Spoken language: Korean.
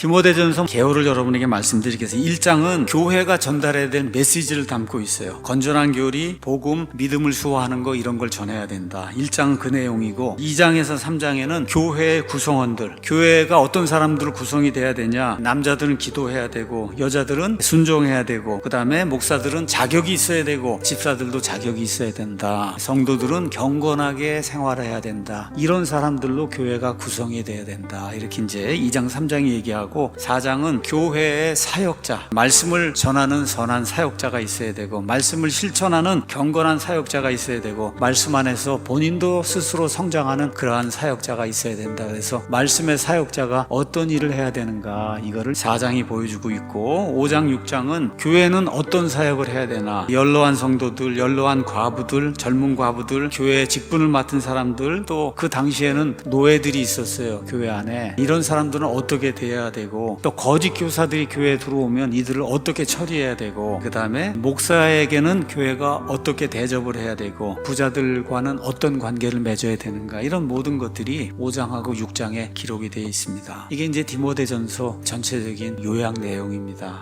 디모데전서 개요를 여러분에게 말씀드리겠습니다. 1장은 교회가 전달해야 될 메시지를 담고 있어요. 건전한 교리, 복음, 믿음을 수호하는 거 이런 걸 전해야 된다. 1장은 그 내용이고 2장에서 3장에는 교회의 구성원들, 교회가 어떤 사람들 구성이 돼야 되냐? 남자들은 기도해야 되고 여자들은 순종해야 되고 그다음에 목사들은 자격이 있어야 되고 집사들도 자격이 있어야 된다. 성도들은 경건하게 생활해야 된다. 이런 사람들로 교회가 구성이 돼야 된다. 이렇게 이제 2장 3장이 얘기하고 4장은 교회의 사역자, 말씀을 전하는 선한 사역자가 있어야 되고 말씀을 실천하는 경건한 사역자가 있어야 되고 말씀 안에서 본인도 스스로 성장하는 그러한 사역자가 있어야 된다. 그래서 말씀의 사역자가 어떤 일을 해야 되는가 이거를 4장이 보여주고 있고 5장 6장은 교회는 어떤 사역을 해야 되나 연로한 성도들, 연로한 과부들, 젊은 과부들, 교회 직분을 맡은 사람들 또 그 당시에는 노예들이 있었어요 교회 안에 이런 사람들은 어떻게 대해야 되고 또 거짓 교사들이 교회에 들어오면 이들을 어떻게 처리해야 되고 그 다음에 목사에게는 교회가 어떻게 대접을 해야 되고 부자들과는 어떤 관계를 맺어야 되는가 이런 모든 것들이 5장하고 6장에 기록이 되어 있습니다. 이게 이제 디모데전서 전체적인 요약 내용입니다.